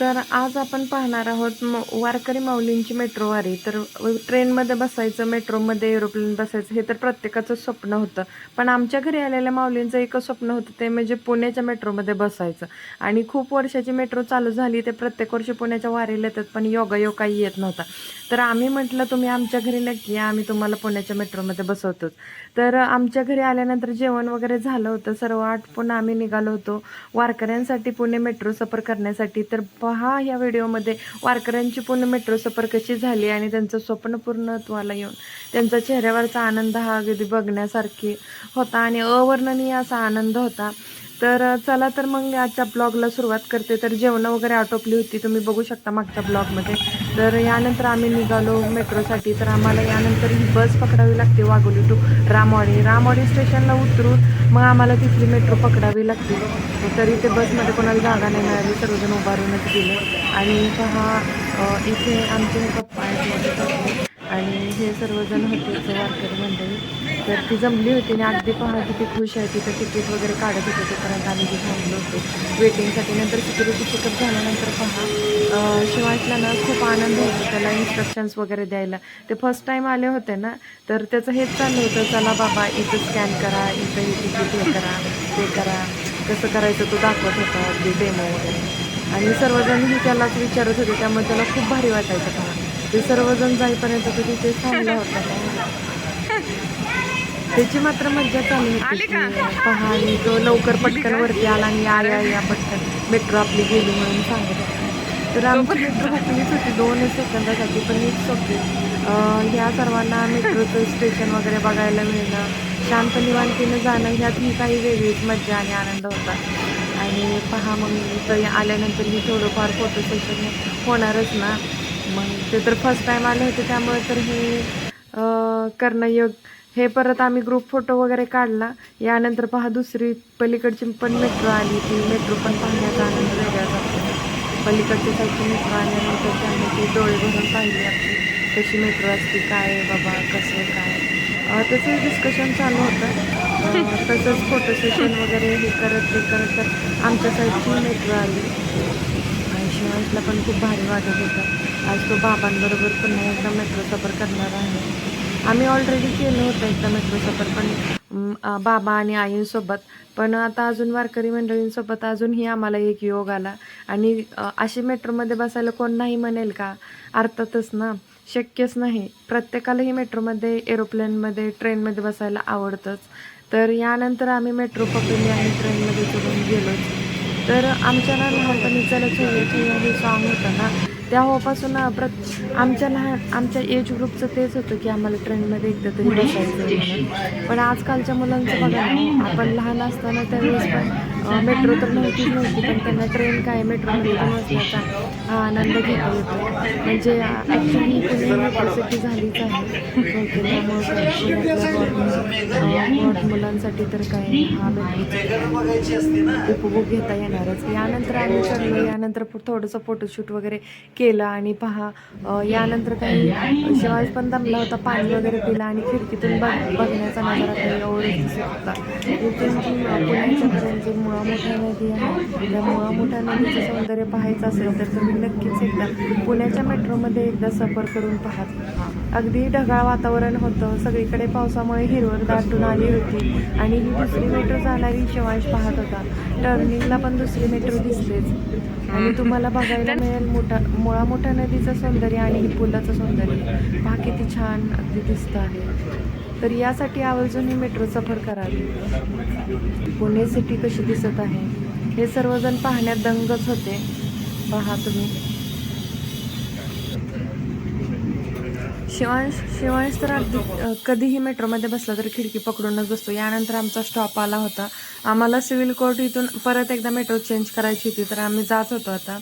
तर आज आपण पाहणार आहोत म वारकरी माऊलींची मेट्रोवारी तर ट्रेनमध्ये बसायचं मेट्रोमध्ये एरोप्लेन बसायचं हे तर प्रत्येकाचं स्वप्न होतं. पण आमच्या घरी आलेल्या माऊलींचं एकच स्वप्न होतं ते म्हणजे पुण्याच्या मेट्रोमध्ये बसायचं. आणि खूप वर्षाची मेट्रो चालू झाली ते प्रत्येक वर्षी पुण्याच्या वारीला येतात पण योगायोग काही येत नव्हता. तर आम्ही म्हटलं तुम्ही आमच्या घरी नक्की या आम्ही तुम्हाला पुण्याच्या मेट्रोमध्ये बसवतोच. तर आमच्या घरी आल्यानंतर जेवण वगैरे झालं होतं सर्व पुन्हा आम्ही निघालो होतो. वारकऱ्यांसाठी पुणे मेट्रो सफर करण्यासाठी तर हा या व्हिडिओमध्ये वारकऱ्यांची पूर्ण मेट्रो सफर कशी झाली आणि त्यांचं स्वप्न पूर्णत्वाला येऊन त्यांचा चेहऱ्यावरचा आनंद हा अगदी बघण्यासारखी होता आणि अवर्णनीय असा आनंद होता. तर चला तर मग आजच्या ब्लॉगला सुरुवात करते. तर जेवणं वगैरे आटोपली होती तुम्ही बघू शकता मागच्या ब्लॉगमध्ये. तर यानंतर आम्ही निघालो मेट्रोसाठी. तर आम्हाला यानंतर ही बस पकडावी लागते वाघोली टू रामवाडी. रामवाडी स्टेशनला उतरून मग आम्हाला तिथली मेट्रो पकडावी लागते. तरी ते बसमध्ये कोणाला जागा नाही मिळाली सर्वजण उभारूनच गेले आणि हा इथे आमचे पप्पा आहेत. आणि हे सर्वजण होते इथे वारकरी मंडळी तर ती जमली होती आणि अगदी पहा किती खुश आहे तिथं तिकीट वगैरे काढत होते तोपर्यंत आम्ही तिथे थांबलो होतो. वेटिंगसाठी नंतर सिक्युरिटी चेकअप झाल्यानंतर पहा अं, ना खूप आनंद होतो त्याला इन्स्ट्रक्शन्स वगैरे द्यायला. ते फर्स्ट टाईम आले होते ना तर त्याचं हेच चाललं होतं चला बाबा इथं स्कॅन करा इथं हे तिकीट हे करा ते करा. कसं करायचं तो दाखवत होता अगदी डेमो वगैरे. आणि सर्वजणही त्यालाच विचारत होते त्यामुळे त्याला खूप भारी वाटायचं पहा. ते सर्वजण जाईपर्यंत तो तिथे थांबला होता. त्याची मात्र मज्जा चालू होती की पहा आणि तो लवकर पटकन वरती आला आणि या या या पटकन मेट्रो आपली गेली म्हणून सांगत तर आमची मेट्रो हुकलीच होती दोन सेकंदासाठी पण मीच होती ह्या सर्वांना मेट्रोचं स्टेशन वगैरे बघायला मिळणं शांत निवांतीनं जाणं ह्यात ही काही वेगळीच मज्जा आणि आनंद होता. आणि पहा मग इथं आल्यानंतर मी थोडंफार फोटो सेशन होणारच ना. मग ते तर फर्स्ट टाईम आले होते त्यामुळे तर हे करणं योग हे परत आम्ही ग्रुप फोटो वगैरे काढला. यानंतर पहा दुसरी पलीकडची पण मेट्रो आली ती मेट्रो पण पाहण्याचा आनंद वेगळाच असतो. पलीकडच्या साईडची मेट्रो आल्यानंतर त्यांनी ती डोळे भरून पाहिली आपली. कशी मेट्रो असते काय बाबा कसं काय अं, त्याचं डिस्कशन चालू होतं. तसंच फोटो सेशन वगैरे हे करत ते करत तर आमच्या साईडची मेट्रो आली. आणि शिवांशला पण खूप भारी वाटत होतं. आज तो बाबांबरोबर पुन्हा एकदा मेट्रो सफर करणार आहे. आम्ही ऑलरेडी केलं होतं एकदा मेट्रो सफर पण बाबा आणि आईंसोबत. पण आता अजून वारकरी मंडळींसोबत अजूनही आम्हाला एक योग आला. आणि अशी मेट्रोमध्ये बसायला कोण नाही म्हणेल का? अर्थातच ना. शक्यच नाही. प्रत्येकालाही मेट्रोमध्ये एरोप्लेनमध्ये ट्रेनमध्ये बसायला आवडतंच. तर यानंतर आम्ही मेट्रो पकडली आणि ट्रेनमध्ये चढून गेलोच. तर आमच्या ना लहानपणीचं लक्ष्मी हे सॉन्ग होतं ना. तेव्हापासून प्रत आमच्या लहान आमच्या एज ग्रुपचं तेच होतं की आम्हाला ट्रेनमध्ये एकदा तरी बसायचं पण आजकालच्या मुलांचं बघा आपण लहान असताना त्यावेळेस पण मेट्रो तर नव्हतीच नव्हती पण त्यांना ट्रेन काय मेट्रोमध्ये पण बसण्याचा हा आनंद घेता येतो. म्हणजे ॲक्च्युली पुणे मेट्रोसाठी झालीच आहे. ओके मुलांसाठी तर काय हा मेट्रोचा उपभोग घेता येणारच. यानंतर आम्ही चढलो यानंतर थोडंसं फोटोशूट वगैरे केलं आणि पहा यानंतर काही शिवाज पण दमला होता पाणी वगैरे पिला आणि खिडकीतून बघ बघण्याचा नजारा काही एवढंच होता. मुळा मोठा नदी आहे. त्या मुळा मोठ्या नदीचं सौंदर्य पाहायचं असेल तर तुम्ही नक्कीच एकदा पुण्याच्या मेट्रोमध्ये एकदा सफर करून पाहात अगदी ढगाळ वातावरण होतं. सगळीकडे पावसामुळे हिरवळ दाटून आली होती. आणि ही दुसरी मेट्रो जाणारी शिवांश पाहत होता. टर्निंगला पण दुसरी मेट्रो दिसतेच. आणि तुम्हाला बघायला मिळेल मोठा मुळा मोठ्या नदीचं सौंदर्य आणि ही पुलाचं सौंदर्य. पहा किती छान अगदी दिसतं आहे. तर यासाठी आवर्जून ही मेट्रो सफर करावी. पुणे सिटी कशी दिसत आहे? हे सर्वजण पाहण्यात दंगच होते. पहा तुम्ही. शिवांश शिवांश तर अगदी कधीही मेट्रोमध्ये बसला तर खिडकी पकडूनच बसतो. यानंतर आमचा स्टॉप आला होता. आम्हाला सिव्हिल कोर्ट इथून परत एकदा मेट्रो चेंज करायची होती तर आम्ही जात होतो आता.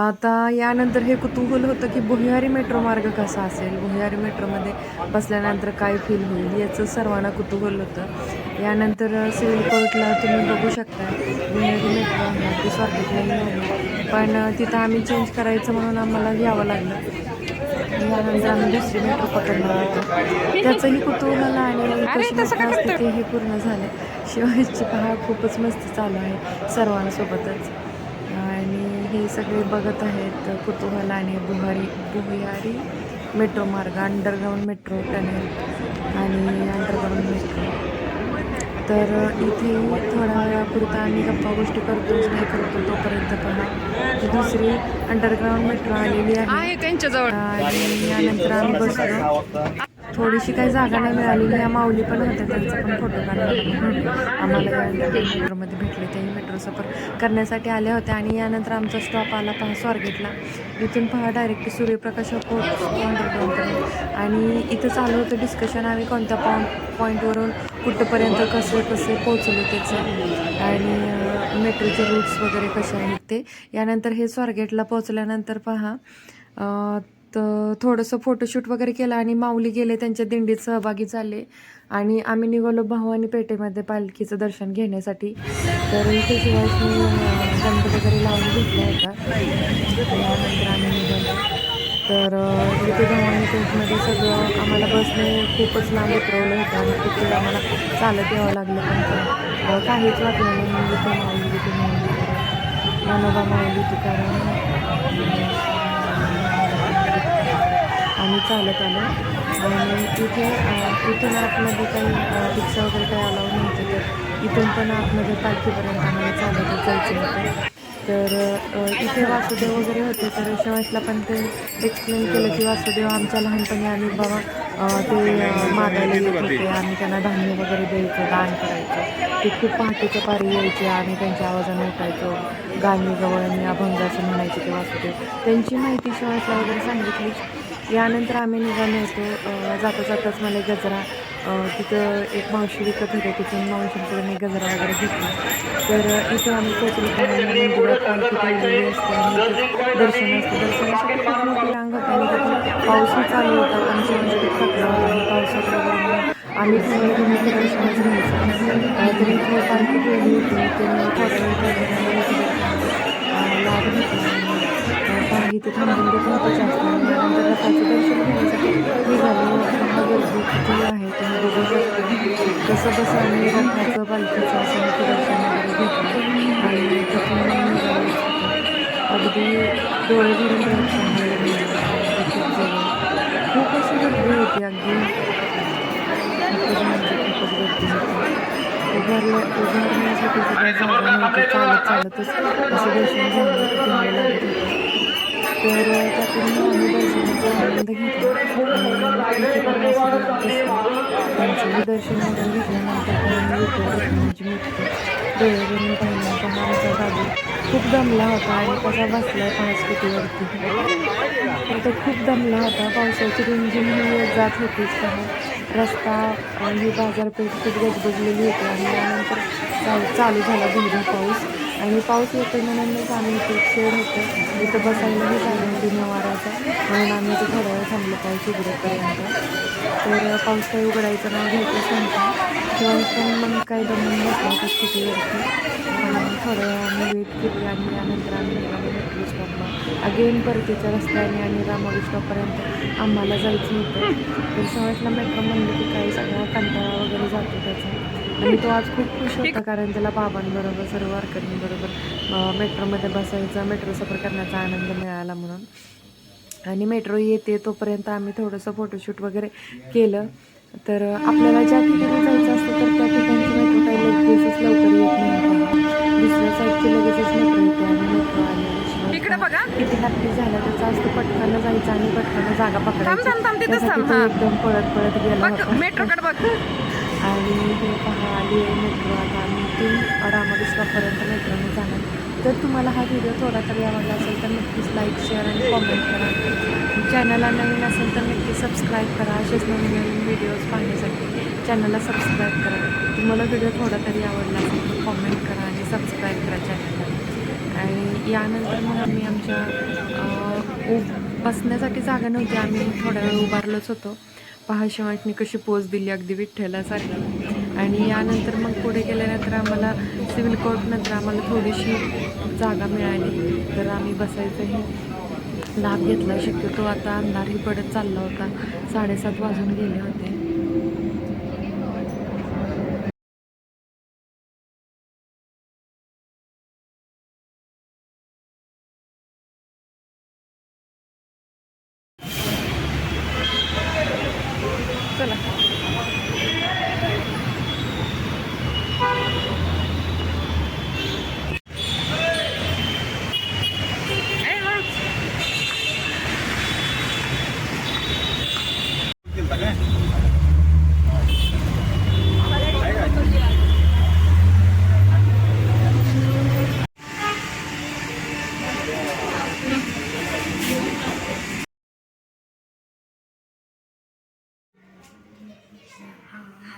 आता यानंतर हे कुतूहल होतं की भुयारी मेट्रो मार्ग कसा असेल? भुयारी मेट्रोमध्ये बसल्यानंतर काय फील होईल? याचं सर्वांना कुतूहल होतं. यानंतर सिव्हिल कोर्टला तुम्ही बघू शकता भुयारी मेट्रो स्वागत ती नाही पण तिथं आम्ही चेंज करायचं म्हणून आम्हाला घ्यावं लागलं. यानंतर आम्ही दुसरी मेट्रो पकडणार होतो त्याचंही कुतूहल आणि असते तेही पूर्ण झालं. शिवायची पहा खूपच मस्ती चालू आहे सर्वांसोबतच. आणि हे सगळे बघत आहेत कुतूहलाने बुहारी बुहारी मेट्रो मार्ग अंडरग्राऊंड मेट्रो टनेल तर इथे थोड्या वेळापुरता आम्ही गप्पा गोष्टी करतोच नाही करतो तोपर्यंत पहा. ही दुसरी अंडरग्राऊंड मेट्रो आलेली आहे. आहे त्यांच्याजवळ. आणि यानंतर आम्ही बसलो. थोडीशी काही जागा नाही मिळाली या माऊली पण होत्या त्यांचा पण फोटो काढला आम्हाला मेट्रोमध्ये भेटले तेही मेट्रो सफर करण्यासाठी आल्या होत्या आणि यानंतर आमचा स्टॉप आला पहा स्वारगेटला. इथून पहा डायरेक्ट सूर्यप्रकाश अंडरग्राऊंडपर्यंत आणि इथं चालू होतं डिस्कशन आम्ही कोणत्या पॉईंट पॉईंटवरून कुठंपर्यंत कसे कसे पोहोचलो त्याचं. आणि मेट्रोचे रूट्स वगैरे कसे आहेत ते. यानंतर हे स्वारगेटला पोहोचल्यानंतर पहा तर थोडंसं फोटोशूट वगैरे केलं आणि माऊली गेले त्यांच्या दिंडीत सहभागी झाले. आणि आम्ही निघालो भवानी पेठेमध्ये पालखीचं दर्शन घेण्यासाठी. तर इथे शिवाजी गंध वगैरे लावून घेतला होता. त्यानंतर आम्ही निघालो. तर तिथे भवानी पेठमध्ये सगळं आम्हाला बसने खूपच लांब उतरवलं होतं आणि तिथे आम्हाला चालत यावं लागलं पण काहीच वाटलं नाही. म्हणजे माऊली तिथे माऊली मनोबा माऊली. तुकाराम आम्ही चालत आलो. आणि तिथे इथून आतमध्ये काही रिक्षा वगैरे काही अलाव नव्हतं तर इथून पण आतमध्ये पालखीपर्यंत आम्हाला चालत जायचं होतं. तर इथे वासुदेव वगैरे होते तर शेवटला पण ते एक्सप्लेन केलं की वासुदेव आमच्या लहानपणी आम्ही बाबा ते मागायला येत होते. आम्ही त्यांना धान्य वगैरे द्यायचं दान करायचं. ते खूप पहाटेच्या पारी यायचे आम्ही त्यांच्या आवाजाने उठायचो गाणी गवळणी अभंगाचं म्हणायचे ते वासुदेव. त्यांची माहिती शेवटला वगैरे सांगितली. यानंतर आम्ही निघालो होतो जाता जाताच मला गजरा तिथं एक मावशी विकत होते तिथून मावशींकडे मी गजरा वगैरे घेतला. तर अ, इथे आम्ही पोचलो त्यामुळे मंदिरात पालखी असते आणि दर्शन असतं. दर्शनासाठी खूप मोठी रांग होती आणि पाऊसही चालू होता पण थकला आणि पावसात वगैरे आम्ही ठरवलं दर्शनच घ्यायचं. पालखी होती ते इथे लाभ घेतला आणि थांबून देखील त्यानंतर रथाचं दर्शन घेण्यासाठी निघालो हा गर्दी किती आहे तुम्ही बघू शकता. कसं कसं आम्ही रथाचं पालखीचं असं दर्शन वगैरे घेतलं. आणि तिथून अगदी डोळे भरून दर्शन वगैरे खूप अशी गर्दी होती अगदी. खूपच गर्दी होती. उभारल्या उभारण्यासाठी सुद्धा चालत चालतच असं दर्शन झालं. तर त्यातून मग आम्ही दर्शनाचा आनंद घेतला. आणि म्हणजे दर्शन वगैरे घेतल्यानंतर पण आम्ही येतो मूर्ती डोळे भरून हा आमचा बाबू खूप दमला होता आणि कसा बसला पाच स्कुटीवरती. तर तो खूप दमला होता. पावसाची रिमझिम ही जात होतीच सहा रस्ता अ, ही बाजारपेठ खूप गजबजलेली होती. आणि त्यानंतर चालू झाला धुडा पाऊस. आणि पाऊस येतो म्हणूनच आम्ही इथे शेड होतं. इथं बसायलाही चालेल होती वाराचा म्हणून आम्ही इथे थोड्या वेळ थांबलो पाऊस उघडेपर्यंत तर पाऊस काही उघडायचं नाही घ्यायचं सांगता शिवाय पण मग काही दमून बसला तर स्थितीवरती थोड्या वेळ आम्ही वेट केली आणि त्यानंतर आम्ही निघालो मेट्रो स्टॉपला. अगेन परतीच्या रस्त्याने आणि रामोली स्टॉपपर्यंत आम्हाला जायचं होतं. तर शेवटला मेट्रो म्हणलं की काही सगळा कंटाळा वगैरे जातो त्याचा. आणि तो आज खूप खुश होता कारण त्याला बाबांबरोबर सर्व वारकऱ्यांबरोबर मेट्रोमध्ये बसायचा मेट्रो सफर करण्याचा आनंद मिळाला म्हणून. आणि मेट्रो येते तोपर्यंत आम्ही थोडंसं फोटोशूट वगैरे केलं. तर आपल्याला ज्या ठिकाणी जायचं असतं तर त्या ठिकाणची मेट्रो काही लगेचच लवकर येत नाही. दुसऱ्या साईडची लगेचच मेट्रो येते आणि मेट्रो इकडे बघा. किती हॅपी झाला. त्याचा असतो पटकन जायचं आणि पटकन जागा पकडायची. हां. एकदम पळत पळत गेला मेट्रोकडे बघ. आणि हे पहा आली आहे मेट्रो. आता आम्ही इथून रामोली स्टॉपपर्यंत मेट्रोने जाणार. जर तुम्हाला हा व्हिडिओ थोडा तरी आवडला असेल तर नक्कीच लाईक शेअर आणि कॉमेंट करा. चॅनलला नवीन असेल तर नक्की सबस्क्राईब करा. असेच नवीन नवीन व्हिडिओज पाहण्यासाठी चॅनलला सबस्क्राईब करा. तुम्हाला व्हिडिओ थोडा तरी आवडला असेल तर कॉमेंट करा आणि सबस्क्राईब करा चॅनलला आणि यानंतर मग आम्ही आमच्या उ- बसण्यासाठी जागा नव्हती. आम्ही थोड्या वेळ उभारलोच होतो. पहा वाटणी कशी पोच दिली अगदी विठ्ठलासारखी. आणि यानंतर मग पुढे गेल्यानंतर आम्हाला सिव्हिल कोर्टनंतर आम्हाला थोडीशी जागा मिळाली. तर आम्ही बसायचंही. लाभ घेतला शक्यतो. आता अंधारही पडत चालला होता. साडेसात वाजून गेले होते.